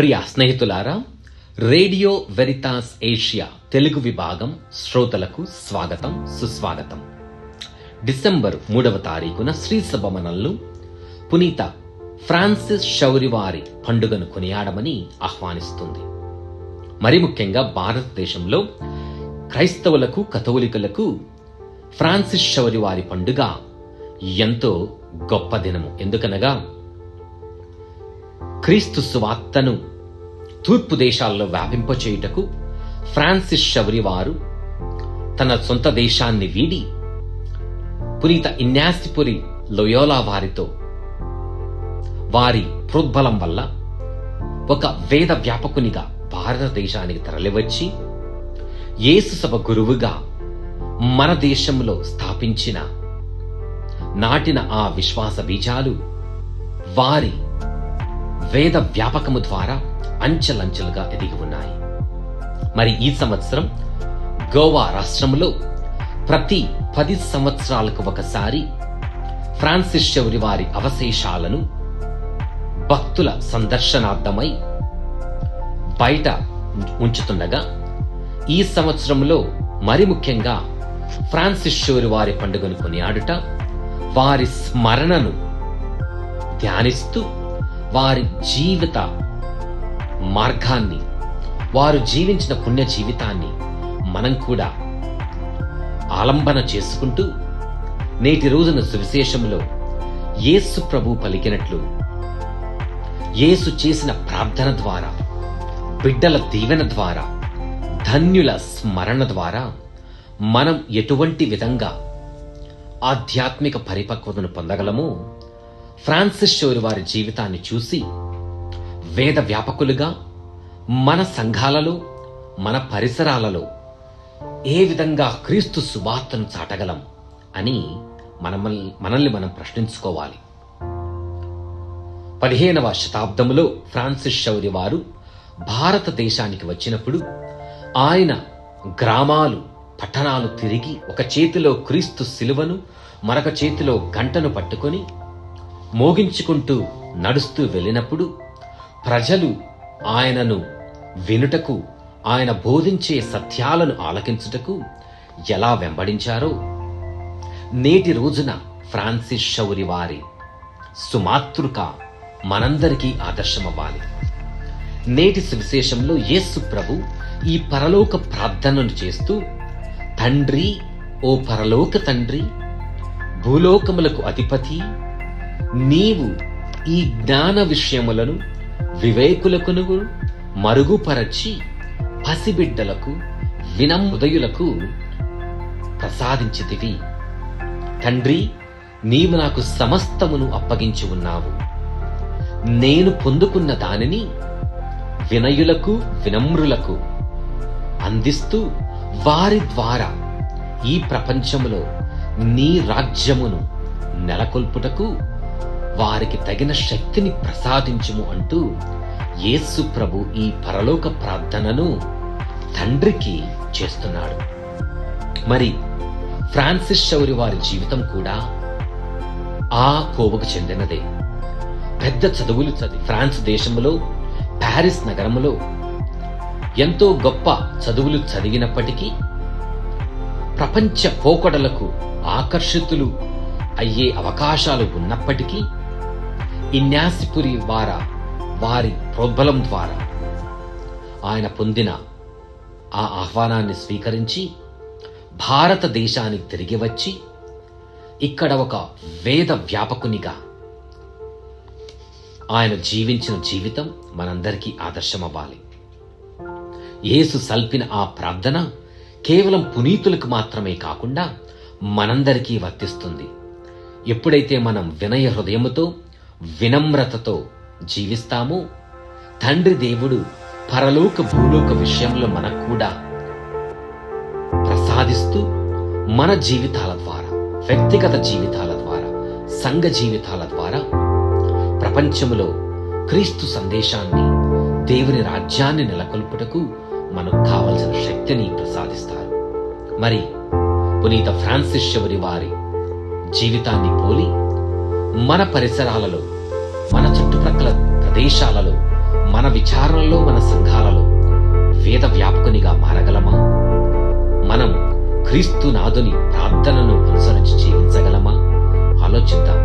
ప్రియ స్నేహితులారా radio Veritas Asia Telugu విభాగం శ్రోతలకు స్వాగతం సుస్వాగతం. డిసెంబర్ మూడవ తారీఖున శ్రీ సభమనల్లు పునీత ఫ్రాన్సిస్ శౌరివారి పండుగను కొనియాడమని ఆహ్వానిస్తుంది. మరి ముఖ్యంగా భారతదేశంలో క్రైస్తవులకు కథోలికులకు ఫ్రాన్సిస్ శౌరివారి పండుగ ఎంతో గొప్ప దినము. ఎందుకనగా క్రీస్తు సువార్తను తూర్పు దేశాల్లో వ్యాపింపచేయుటకు ఫ్రాన్సిస్ షవరి వారు తన సొంత దేశాన్ని వీడి పునీత ఇన్యాసిపురి లొయోలా వారితో వారి ప్రోద్బలం వల్ల ఒక వేద వ్యాపకునిగా భారతదేశానికి తరలివచ్చి యేసు గురువుగా మన దేశంలో స్థాపించిన నాటిన ఆ విశ్వాస బీజాలు వారి వేద వ్యాపకము ద్వారా అంచెలంచెలుగా ఎదిగి ఉన్నాయి. మరి ఈ సంవత్సరం గోవా రాష్ట్రంలో ప్రతి పది సంవత్సరాలకు ఒకసారి ఫ్రాన్సిస్ చౌరి వారి అవశేషాలను భక్తుల సందర్శనార్థమై బయట ఉంచుతుండగా ఈ సంవత్సరంలో మరి ముఖ్యంగా ఫ్రాన్సిస్ శౌరి వారి పండుగను కొనియాడుట వారి స్మరణను ధ్యానిస్తూ వారి జీవిత మార్గాన్ని వారు జీవించిన పుణ్య జీవితాన్ని మనం కూడా ఆలంబన చేసుకుంటూ నేటి రోజున సువిశేషంలో యేసు ప్రభు పలికినట్లు యేసు చేసిన ప్రార్థన ద్వారా బిడ్డల దీవెన ద్వారా ధన్యుల స్మరణ ద్వారా మనం ఎటువంటి విధంగా ఆధ్యాత్మిక పరిపక్వతను పొందగలమో ఫ్రాన్సిస్ షోర్ వారి జీవితాన్ని చూసి వేద వ్యాపకులుగా మన సంఘాలలో మన పరిసరాలలో ఏ విధంగా క్రీస్తు సువార్తను చాటగలం అని మనమల్ మనల్ని మనం ప్రశ్నించుకోవాలి. పదిహేనవ శతాబ్దంలో ఫ్రాన్సిస్ షౌరి వారు భారతదేశానికి వచ్చినప్పుడు ఆయన గ్రామాలు పట్టణాలు తిరిగి ఒక చేతిలో క్రీస్తు శిలువను మరొక చేతిలో గంటను పట్టుకొని మోగించుకుంటూ నడుస్తూ వెళ్ళినప్పుడు ప్రజలు ఆయనను వినుటకు ఆయన బోధించే సత్యాలను ఆలకించుటకు ఎలా వెంబడించారో నేటి రోజున ఫ్రాన్సిస్ షౌరి వారి సుమాతృక మనందరికీ ఆదర్శమవ్వాలి. నేటి సువిశేషంలో యేసు ప్రభు ఈ పరలోక ప్రార్థనను చేస్తూ తండ్రి ఓ పరలోక తండ్రి భూలోకములకు అధిపతి నీవు ఈ జ్ఞాన విషయములను వివేకులకును మరుగుపరచి పసిబిడ్డలకు వినమృదయులకు ప్రసాదించితివి. తండ్రి నీవు నాకు సమస్తమును అప్పగించి ఉన్నావు. నేను పొందుకున్న దానిని వినయులకు వినమ్రులకు అందిస్తూ వారి ద్వారా ఈ ప్రపంచములో నీ రాజ్యమును నెలకొల్పుటకు వారికి తగిన శక్తిని ప్రసాదించుము అంటూ యేసు ప్రభు ఈ పరలోక ప్రార్థనను తండ్రికి చేస్తున్నాడు. మరి ఫ్రాన్సిస్ షౌరి వారి జీవితం కూడా ఆ కోవకు చెందినదే. పెద్ద చదువులు చదివి ఫ్రాన్స్ దేశంలో ప్యారిస్ నగరంలో ఎంతో గొప్ప చదువులు చదివినప్పటికీ ప్రపంచ పోకడలకు ఆకర్షితులు అయ్యే అవకాశాలు ఉన్నప్పటికీ ఇన్యాసిపురి వార వారి ప్రోద్బలం ద్వారా ఆయన పొందిన ఆ ఆహ్వానాన్ని స్వీకరించి భారతదేశానికి తిరిగి వచ్చి ఇక్కడ ఒక వేద వ్యాపకునిగా ఆయన జీవించిన జీవితం మనందరికీ ఆదర్శమవ్వాలి. యేసు సల్పిన ఆ ప్రార్థన కేవలం పునీతులకు మాత్రమే కాకుండా మనందరికీ వర్తిస్తుంది. ఎప్పుడైతే మనం వినయ హృదయముతో వినమ్రతతో జీవిస్తాము. తండ్రి దేవుడు పరలోక భూలోక విషయంలో మనకు కూడా ప్రసాదిస్తూ మన జీవితాల ద్వారా వ్యక్తిగత జీవితాల ద్వారా సంఘ జీవితాల ద్వారా ప్రపంచంలో క్రీస్తు సందేశాన్ని దేవుని రాజ్యాన్ని నెలకొల్పుటకు మనకు కావలసిన శక్తిని ప్రసాదిస్తారు. మరి పునీత ఫ్రాన్సిస్ శివరి వారి జీవితాన్ని పోలి మన పరిసరాలలో మన చుట్టుప్రక్కల ప్రదేశాలలో మన విచారణలో మన సంఘాలలో వేద వ్యాపకునిగా మారగలమా? మనం క్రీస్తు నాదుని ప్రార్థనను అనుసరించి జీవించగలమా? ఆలోచిద్దాం.